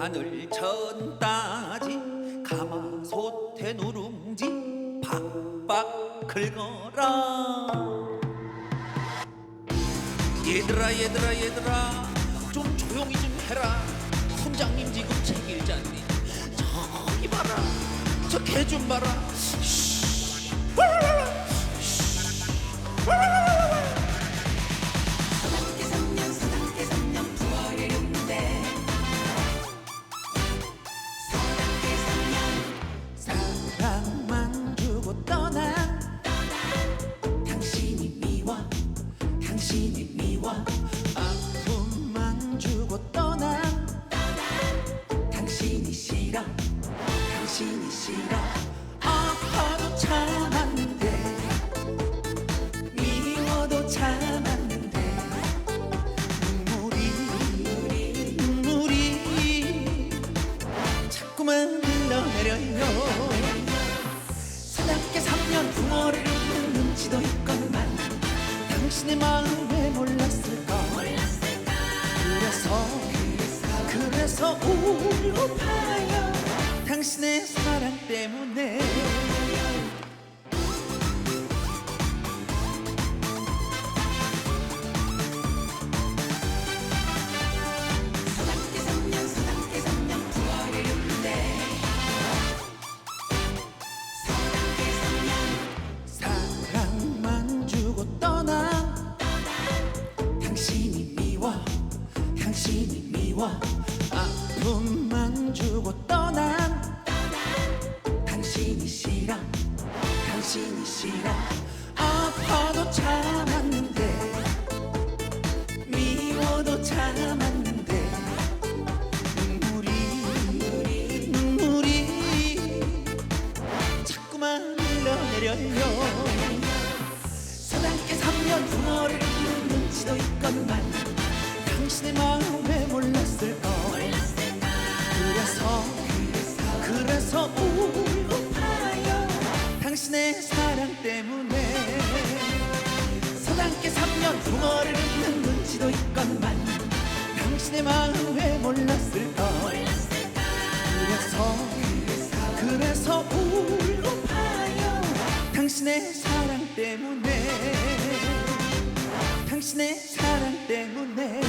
하늘 천 따지 가마솥에 누룽지 박박 긁어라 얘들아 얘들아 얘들아 좀 조용히 좀 해라 선장님 지금 책일자니 저기 봐라 저 개 좀 봐라 쉬. 왈왈왈왈. 쉬. 왈왈왈왈. 싫어. 당신이 싫어. 아파도 참았는데 미워도 참았는데 눈물이 눈물이 자꾸만 흘러내려요 그래서 울고파요. 당신의 사랑 때문에. 사랑만 주고 떠난 당신이 미워 당신이 미워 아픔만 주고 떠난 당신이 싫어 당신이 싫어. 아파도 참았는데 미워도 참았는데 눈물이 눈물이 자꾸만 흘러내려요. 사랑께 3년 붕어를 부는 눈치도 있건만 당신의 마음에 몰랐 당신의 사랑 때문에. 당신의 사랑 때문에